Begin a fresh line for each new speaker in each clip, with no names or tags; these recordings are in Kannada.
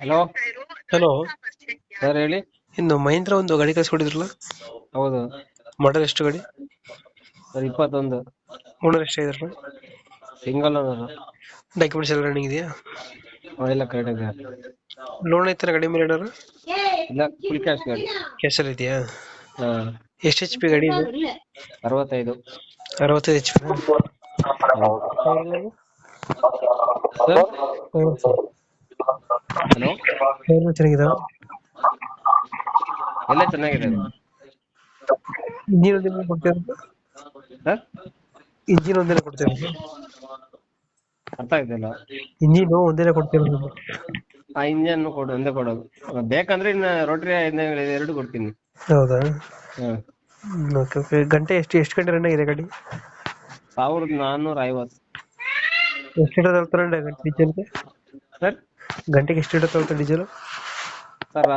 ಹಲೋ
ಹಲೋ
ಸರ್ ಹೇಳಿ.
ಇನ್ನು ಮಹೇಂದ್ರ ಒಂದು ಗಾಡಿ ಕಳಿಸ್ಕೊಡಿದ್ರಲ್ಲ?
ಹೌದು.
ಮಾಡಲ್ ಎಷ್ಟು ಗಾಡಿ?
ಸರ್ ಇಪ್ಪತ್ತೊಂದು.
ಓನರ್ ಎಷ್ಟು ಇದ್ರಲ್ಲ
ಸಿಂಗಲ್ ಓನರ್
ಡಾಕ್ಯುಮೆಂಟ್ಸ್ ಎಲ್ಲ ರನ್ನಿಂಗ್ ಇದೆಯಾ?
ಎಲ್ಲ ಕರೆಕ್ಟ್ ಇದೆ
ಲೋನ್ ಐತರ ಗಾಡಿ ಮೇಲೆ ಏನಾರು
ಇಲ್ಲ ಫುಲ್ ಕ್ಯಾಶ್ ಗಾಡಿ.
ಕ್ಯಾಶಲ್ಲಿ ಇದೆಯಾ?
ಹಾ.
ಎಷ್ಟು ಎಚ್ ಪಿ ಗಾಡಿ ಇದು?
ಅರವತ್ತೈದು.
ಅರವತ್ತೈದು ಎಚ್ ಪಿ
ಸರ್ ಹಲೋ?
ಚೆನ್ನಾಗಿದೆ
ಎಲ್ಲ ಚೆನ್ನಾಗಿದೆ.
ಇಂಜಿನ್ ಒಂದಿನ ಕೊಡ್ತೀರಾ?
ಸರ್
ಇಂಜಿನ್ ಒಂದಿನ ಕೊಡ್ತೀರಾ?
ಅರ್ಥ ಆಗ್ತಿಲ್ಲ.
ಇಂಜಿನ್ ಒಂದಿನ ಕೊಡ್ತೀರಾ
ಆ ಇಂಜನ್ ಕೊಡು ಒಂದೇ ಕೊಡೋದು. ಬೇಕಂದ್ರೆ ಇನ್ನ ರೋಟರಿ ಎರಡು ಕೊಡ್ತೀನಿ.
ಹೌದಾ?
ಹಾ.
ಓಕೆ ಓಕೆ ಗಂಟೆ ಎಷ್ಟು ಎಷ್ಟು ಗಂಟೆ ರನ್ ಆಗಿದೆ ಗಾಡಿ?
ಸಾವಿರದ ನಾನ್ನೂರ ಐವತ್ತು.
ಎಷ್ಟು ಲೀಟರ್ ತಗೊಳ್ತಾರೆ ಗಂಟೆ ಡೀಸೆಲ್ಗೆ
ಸರ್?
ಗಂಟೆಗೆ ಎಷ್ಟು ಲೀಟರ್ ತಗೊಳ್ತಾರೆ ಡೀಸೆಲ್?
ಸರ್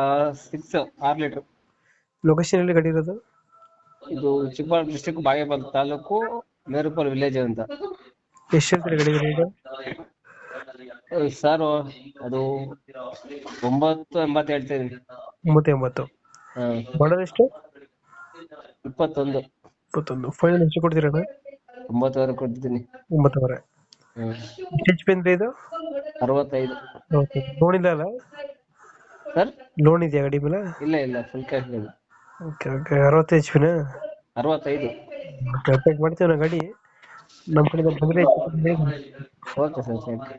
ಸಿಕ್ಸ್ ಆರು ಲೀಟರ್
ಲೊಕೇಶನ್ ಎಲ್ಲಿ ಗಾಡಿ ಇರೋದು?
ಇದು ಚಿಕ್ಕಬಳ್ಳಾಪುರ ಡಿಸ್ಟಿಕ್ ಬಾಗೇಪಲ್ಲಿ ತಾಲೂಕು ಮೇರುಪಲ್ ವಿಲೇಜ್ ಅಂತ.
ಎಷ್ಟು ಹೇಳ್ತಾರೆ ಗಾಡಿ ರೇಟ್?
ಸರ್ ಅದು ಒಂಬತ್ತು ಎಂಬತ್ತು ಹೇಳ್ತೀನಿ
ಒಂಬತ್ತು ಎಂಬತ್ತು.
ಹಾ.
ಎಷ್ಟು?
ಇಪ್ಪತ್ತೊಂದು.
ಇಪ್ಪತ್ತೊಂದು. ಫೈನಲ್ ಎಷ್ಟು ಕೊಡ್ತೀರಣ್ಣ
ಒಂಬತ್ತುವರೆ ಕೊಡ್ತೀನಿ.
ಒಂಬತ್ತುವರೆ.
ಹ್ಮ್
ಎಷ್ಟು ಹೆಚ್ ಪಿ ಅಂದ್ರೆ ಇದು?
ಅರವತ್ತೈದು.
ಓಕೆ. ಲೋನ್ ಇಲ್ಲ ಅಲ್ಲ?
ಸರ್?
ಲೋನ್ ಇದೆಯಾ ಗಾಡಿ ಮೇಲೆ?
ಇಲ್ಲ ಇಲ್ಲ ಫುಲ್ ಕ್ಯಾಶ್ ಇದೆ.
Okay okay. ಅರವತ್ತು ಎಚ್ ಪಿನ
ಅರವತ್ತೈದು.
ಓಕೆ ಅಪ್ಡೇಟ್ ಮಾಡ್ತೀವಿ ನಾ ಗಾಡಿ. ನಮ್ಮ ಕಡೆ ಬಂದರೆ
ಓಕೆ ಸರ್ ಥ್ಯಾಂಕ್ ಯು